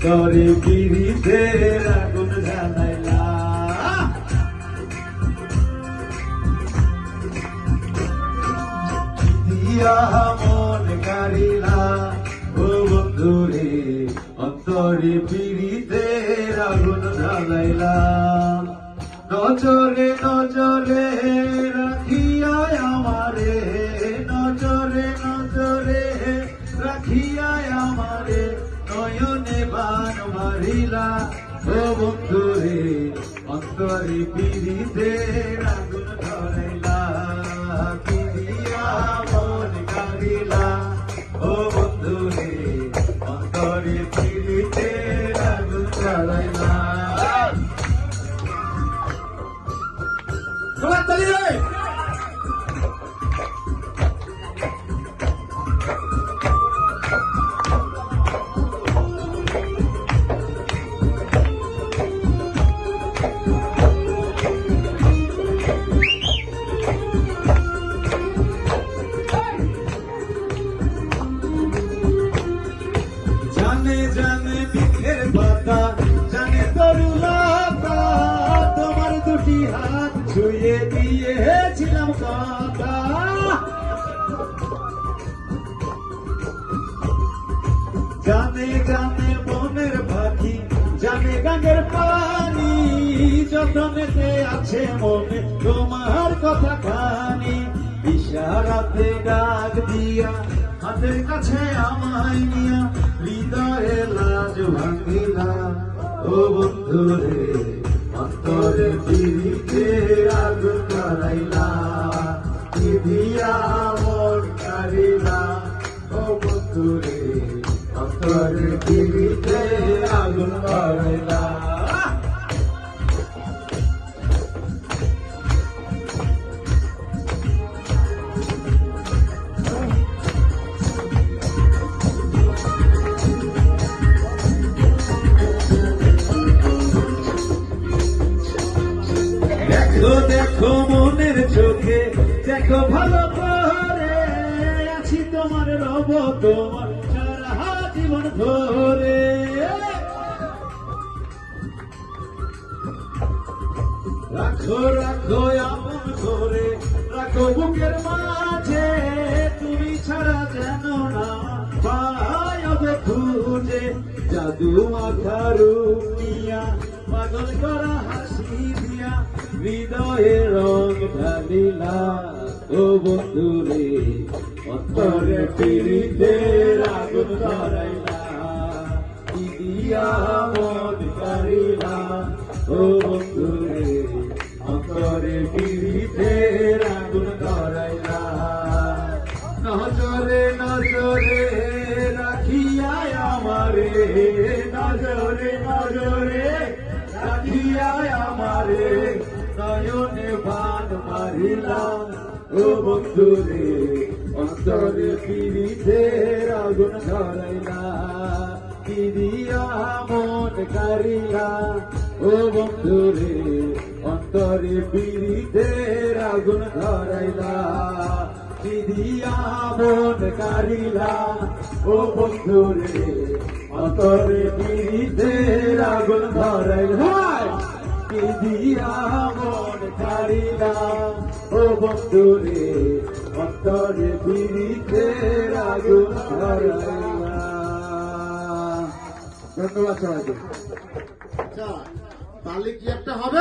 অন্তরে পিড়িতের আগুন জানাইলা দিয়া মন কারিলা, ও বন্ধুরে, অন্তরে পিড়িতের আগুন জ্বালাইলা। নজরে নজরে মারিলা ও বন্ধুরে অন্তরে পিড়িতে আগুন জানে জানে বৃক্ষের পাতা জানে তরুলতা তোমার দুটি হাত ছুঁয়ে দিয়েছিলাম কথা। জানে জানে মনের পাখি, জানে গানের পানি। যতনেতে আছে মনে তোমার কথা খানি ইশারাতে ডাক দিয়া হাতের কাছে আমায় নিয়া হৃদয়ে লাজ ভাঙিলা। ও বন্ধু রে, অন্তরে পিড়িতে আগুন করাইলা। দিয়া মন কারিলা ও বন্ধু রে, অন্তরে পিড়িতে আগুন করাইলা। চোখে। দেখো ভালো করে আছি তোমার রব, তোমার সারা জীবন ধরে। রাখো রাখো আপন করে রাখো বুকের মাঝে। তুমি ছাড়া যেন না পায় হবে খুঁজে। জাদু মাখারু নিয়া পাগল করা হাসি দিয়া হৃদয়ে রং ঢালিলা, ও বন্ধু রে অন্তরে পিড়িতে আগুন ধরাইলা। দিয়া মন কারিলা, ও বন্ধু রে অন্তরে পিড়িতে আগুন ধরাইলা। নজরে নজরে রাখিয়া আমারে, নজরে নজরে মারিলা ও বন্ধু রে অন্তরে পিড়িতে আগুন ধরাইলা। কি দিয়া মন কারিলা? ও বন্ধু রে অন্তরে পিড়িতে আগুন ধরাইলা। কি দিয়া মন কারিলা? ও বন্ধু রে অন্তরে পিড়িতে আগুন ধরাইলা। কি দিয়া মন কারিলা? ও বন্ধু রে অন্তরে পিড়িতে আগুন ধন্যবাদ সবাইকে। আচ্ছা তাহলে কি একটা হবে?